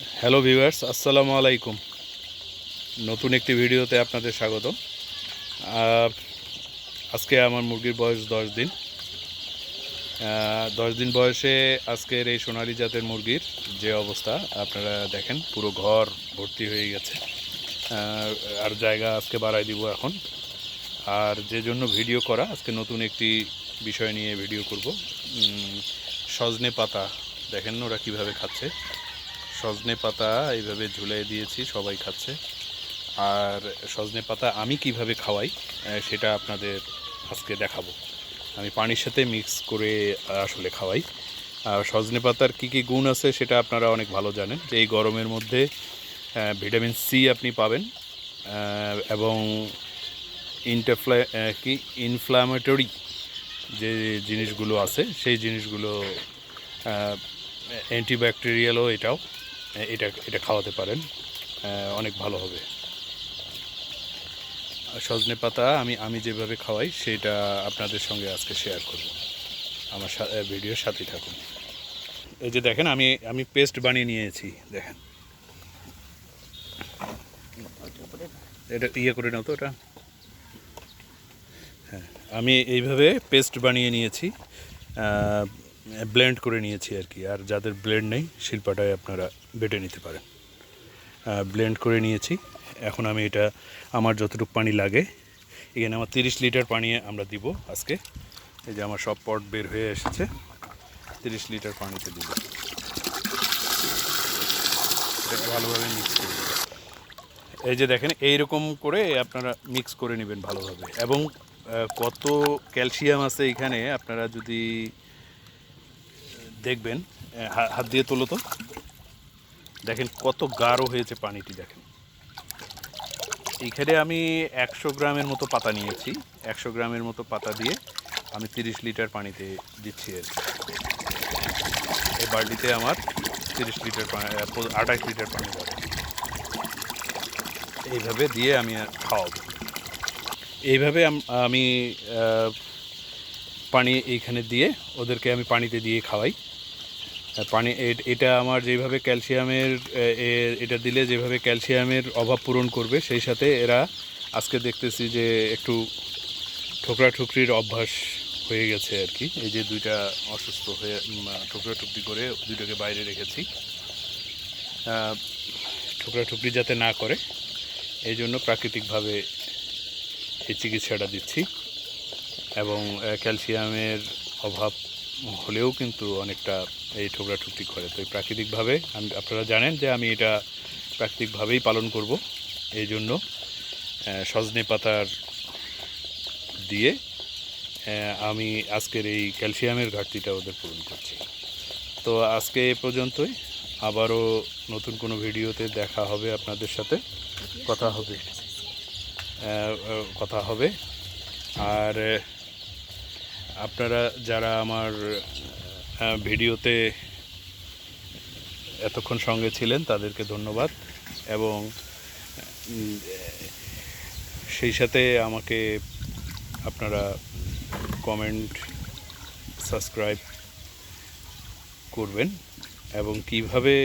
Hello viewers, আসসালামু আলাইকুম। নতুন একটি ভিডিওতে আপনাদের স্বাগত আজকে আমার মুরগির বয়স দশ দিন। দশ দিন বয়সে আজকের এই সোনালি জাতের মুরগির যে অবস্থা, আপনারা দেখেন, পুরো ঘর ভর্তি হয়ে গেছে। আর জায়গা আজকে বাড়াই দিব এখন। আর যে জন্য ভিডিও করা, আজকে নতুন একটি বিষয় নিয়ে ভিডিও করব। সজনে পাতা, দেখেন ওরা কীভাবে খাচ্ছে। সজনে পাতা এইভাবে ঝুলিয়ে দিয়েছি, সবাই খাচ্ছে। আর সজনে পাতা আমি কীভাবে খাওয়াই সেটা আপনাদের আজকে দেখাবো। আমি পানির সাথে মিক্স করে আসলে খাওয়াই। আর সজনে পাতার কী কী গুণ আছে সেটা আপনারা অনেক ভালো জানেন, যে এই গরমের মধ্যে ভিটামিন সি আপনি পাবেন এবং ইন্টারফ্লা কি ইনফ্ল্যামেটরি যে জিনিসগুলো আছে, সেই জিনিসগুলো অ্যান্টিব্যাকটেরিয়ালও এটাও। এটা এটা খাওয়াতে পারেন। অনেক ভালো হবে। সজনে পাতা আমি আমি যেভাবে খাওয়াই, সেটা আপনাদের সঙ্গে আজকে শেয়ার করব। আমার ভিডিওর সাথেই থাকুন। এই যে দেখেন, আমি আমি পেস্ট বানিয়ে নিয়েছি, দেখেন। এটা ইয়ে করে নাও তো এটা। হ্যাঁ আমি এইভাবে পেস্ট বানিয়ে নিয়েছি। ব্লেন্ড করে নিয়েছি আর কি। আর যাদের ব্লেন্ড নেই, শিল্পাটায় আপনারা বেটে নিতে পারেন। ব্লেন্ড করে নিয়েছি। এখন আমি এটা, আমার যতটুকু পানি লাগে, এখানে আমার তিরিশ লিটার পানি আমরা দিব আজকে। এই যে আমার সব পট বের হয়ে এসেছে, তিরিশ লিটার পানিতে দিব। ভালোভাবে মিক্স করে এই যে দেখেন, এইরকম করে আপনারা মিক্স করে নেবেন ভালোভাবে। এবং কত ক্যালসিয়াম আছে এখানে, আপনারা যদি দেখবেন হাত দিয়ে তোলো তো। দেখেন কত গাঢ় হয়েছে পানিটি, দেখেন। এইখানে আমি একশো গ্রামের মতো পাতা নিয়েছি। একশো গ্রামের মতো পাতা দিয়ে আমি তিরিশ লিটার পানিতে দিচ্ছি আর। এই বালতিতে আমার তিরিশ লিটার পানি আঠাশ লিটার পানি যাবে এইভাবে দিয়ে আমি খাওয়াবো। এইভাবে আমি পানি এইখানে দিয়ে ওদেরকে আমি পানিতে দিয়ে খাওয়াই। পানি এটা আমার যেভাবে ক্যালসিয়ামের এটা দিলে যেভাবে ক্যালসিয়ামের অভাব পূরণ করবে, সেই সাথে এরা আজকে দেখতেছি যে একটু ঠোকরা ঠুকরির অভ্যাস হয়ে গেছে আর কি। এই যে দুইটা অসুস্থ হয়ে ঠোকরা ঠুকরি করে দুইটাকে বাইরে রেখেছি। ঠোকরা ঠুকরি যাতে না করে, এই জন্য প্রাকৃতিকভাবে এই চিকিৎসাটা দিচ্ছি। এবং ক্যালসিয়ামের অভাব হলেও কিন্তু অনেকটা এই ঠোকরা ঠুকরি করে। তো প্রাকৃতিকভাবে আমি, আপনারা জানেন যে আমি এটা প্রাকৃতিকভাবেই পালন করব এই জন্য সজনে পাতার দিয়ে আমি আজকের এই ক্যালসিয়ামের ঘাটতিটা ওদের পূরণ করছি। তো আজকে এ পর্যন্তই। আবারও নতুন কোনো ভিডিওতে দেখা হবে আপনাদের সাথে। কথা হবে। কথা হবে। আর আপনারা যারা আমার ভিডিওতে এতক্ষণ সঙ্গে ছিলেন তাদেরকে ধন্যবাদ এবং সেই সাথে আমাকে আপনারা কমেন্ট, সাবস্ক্রাইব করবেন এবং কীভাবে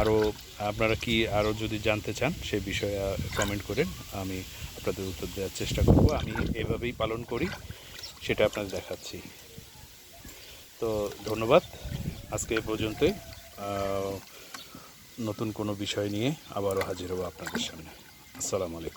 আরও আপনারা কি আরও যদি জানতে চান সে বিষয়ে কমেন্ট করেন, আমি আপনাদের উত্তর দেওয়ার চেষ্টা করব। আমি এভাবেই পালন করি। সেটা আপনাদের দেখাচ্ছি। তো ধন্যবাদ। আজকে এ পর্যন্তই। নতুন কোনো বিষয় নিয়ে আবারও হাজির হব আপনাদের সামনে। আসসালামু আলাইকুম।